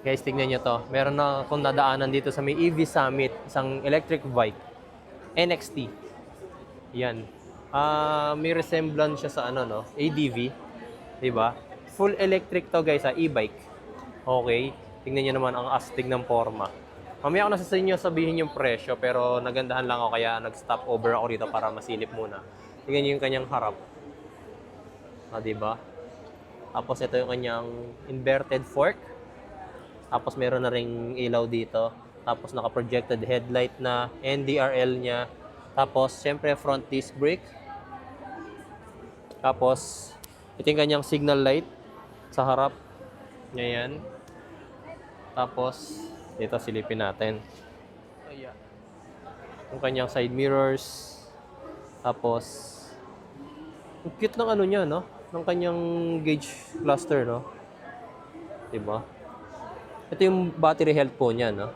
Guys, tignan nyo to. Meron na akong nadaanan dito sa may EV Summit, isang electric bike. NXT. Yan. Ah, may resemblance siya sa ano, no? ADV. 'Di ba? Full electric to, guys, sa e-bike. Okay. Tingnan niyo naman ang astig ng forma. Mamaya ko na sa inyo sabihin yung presyo, pero nagandahan lang ako kaya nag-stop over ako dito para masilip muna. Tingnan niyo yung kanyang harap. Ah, 'di ba? Tapos ito yung kanyang inverted fork. Tapos meron na ring ilaw dito. Tapos naka-projected headlight na, NDRL niya. Tapos, syempre, front disc brake. Tapos, ito yung kanyang signal light sa harap. Ngayon. Tapos, dito silipin natin. Yung kanyang side mirrors. Tapos, ang cute ng ano niya, no? Ng kanyang gauge cluster, no? Diba? Ito yung battery health po niya, no?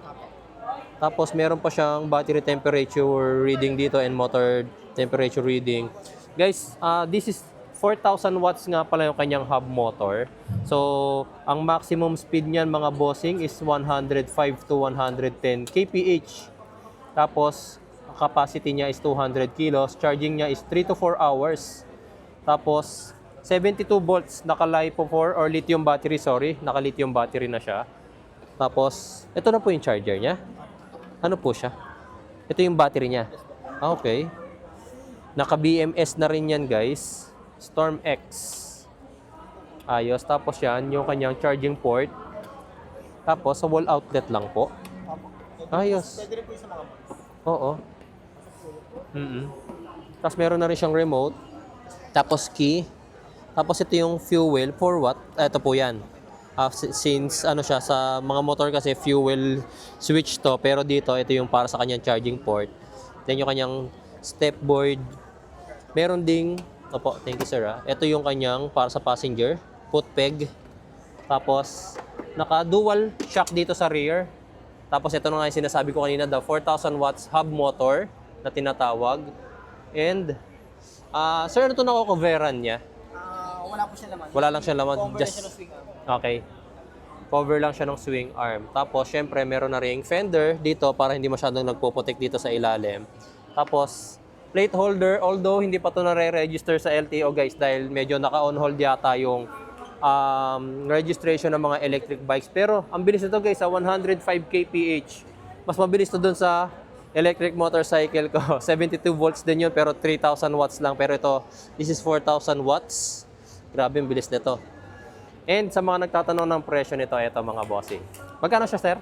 Tapos meron pa siyang battery temperature reading dito and motor temperature reading. Guys, uh, this is 4,000 watts nga pala yung kanyang hub motor. So, ang maximum speed niyan mga bossing is 105 to 110 kph. Tapos, capacity niya is 200 kilos. Charging niya is 3 to 4 hours. Tapos, 72 volts, naka-LiPo 4 or lithium battery, sorry. Naka-lithium battery na siya. Tapos, ito na po yung charger niya. Ano po siya? Ito yung battery niya. Ah, okay. Naka-BMS na rin yan, guys. Storm X. Ayos. Tapos yan, yung kanyang charging port. Tapos, sa wall outlet lang po. Ayos. Pwede rin po sa mga. Oo. mm Tapos meron na rin siyang remote. Tapos key. Tapos ito yung fuel for what? Ah, Ito po yan. Si- since ano siya sa mga motor kasi fuel switch to pero dito ito yung para sa kanyang charging port. Then yung kanyang step board. Meron ding Opo, thank you sir. ah. Ito yung kanyang para sa passenger, foot peg. Tapos naka dual shock dito sa rear. Tapos ito na nga yung sinasabi ko kanina, the 4,000 watts hub motor na tinatawag. And, ah sir, ano ito na coveran niya? Ah, wala po siya laman. Wala lang siya laman, just- siya ng swing arm. Okay. Cover lang siya ng swing arm. Tapos, syempre, meron na ring fender dito para hindi masyadong nagpo-protect dito sa ilalim. Tapos, plate holder, although hindi pa to nare-register sa LTO guys dahil medyo naka-on hold yata yung um, registration ng mga electric bikes. Pero, ang bilis nito guys, sa 105 kph. Mas mabilis to dun sa electric motorcycle ko. 72 volts din yun, pero 3,000 watts lang. Pero ito, this is 4,000 watts. Grabe ang bilis nito. And sa mga nagtatanong ng presyo nito, ito mga bossing. Magkano siya, sir?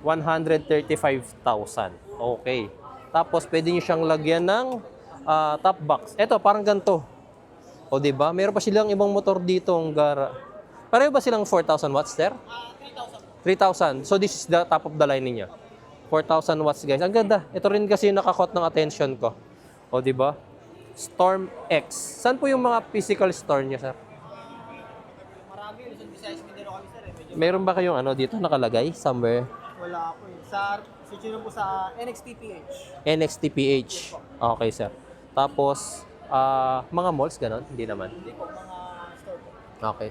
135. 135,000. Okay. Tapos pwede niyo siyang lagyan ng ah, top box. Ito, parang ganito. O, di ba? Meron pa silang ibang motor dito ang gara. Pareho ba silang 4,000 watts, sir? Ah, 3,000. 3,000. So this is the top of the line niya. 4,000 watts, guys. Ang ganda. Ito rin kasi yung nakakot ng attention ko. O, di ba? Storm X. Saan po yung mga physical store niya, sir? Yun. Luzon, Visayas, Mindoro kami sir. Eh. Medyo Meron ba kayong ano dito nakalagay somewhere? wala ako eh. Sa, switch nyo po sa NXTPH. NXTPH. Okay, sir. Tapos, ah, mga malls, ganon? Hindi naman. Hindi po, mga store po. Okay.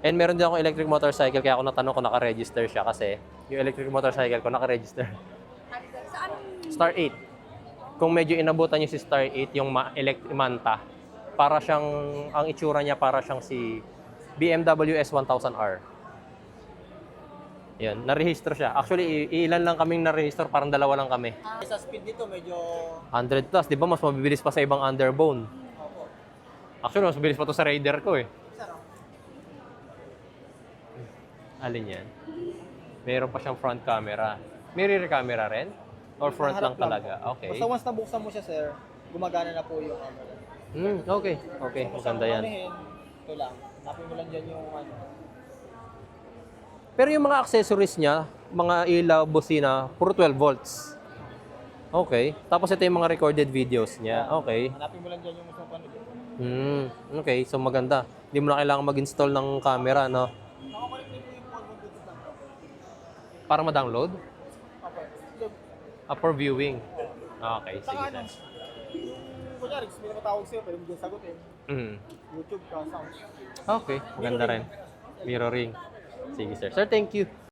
And meron din akong electric motorcycle, kaya ako natanong kung naka-register siya kasi yung electric motorcycle ko naka-register. Star 8. Kung medyo inabutan niyo si Star 8, yung ma- elect- Manta, para siyang, ang itsura niya para siyang si BMW S1000R. Yan, narehistro siya. Actually, ilan lang kaming narehistro, parang dalawa lang kami. Ah, sa speed dito, medyo... 100 plus, di ba? Mas mabibilis pa sa ibang underbone. Opo. Actually, mas mabilis pa to sa Raider ko eh. Alin yan? Meron pa siyang front camera. May rear camera rin? Or front lang talaga? Okay. Basta once nabuksan mo siya, sir, gumagana na po yung camera. Hmm, okay. Okay, maganda yan. Ito lang. Tapin mo lang dyan yung ano. Pero yung mga accessories niya, mga ilaw, busina, puro 12 volts. Okay. Tapos ito yung mga recorded videos niya. Okay. Hanapin mo lang dyan yung mo ano. Hmm, okay. So maganda. Hindi mo na kailangan mag-install ng camera, no? Sa Para ma-download? Look, Ah, for viewing. Okay, sige. Saka kunyari, gusto mo na matawag sa'yo, mo dyan sagutin. Hmm. YouTube ka, sounds. Okay, maganda rin. Mirroring. Sige, sir. Sir, thank you.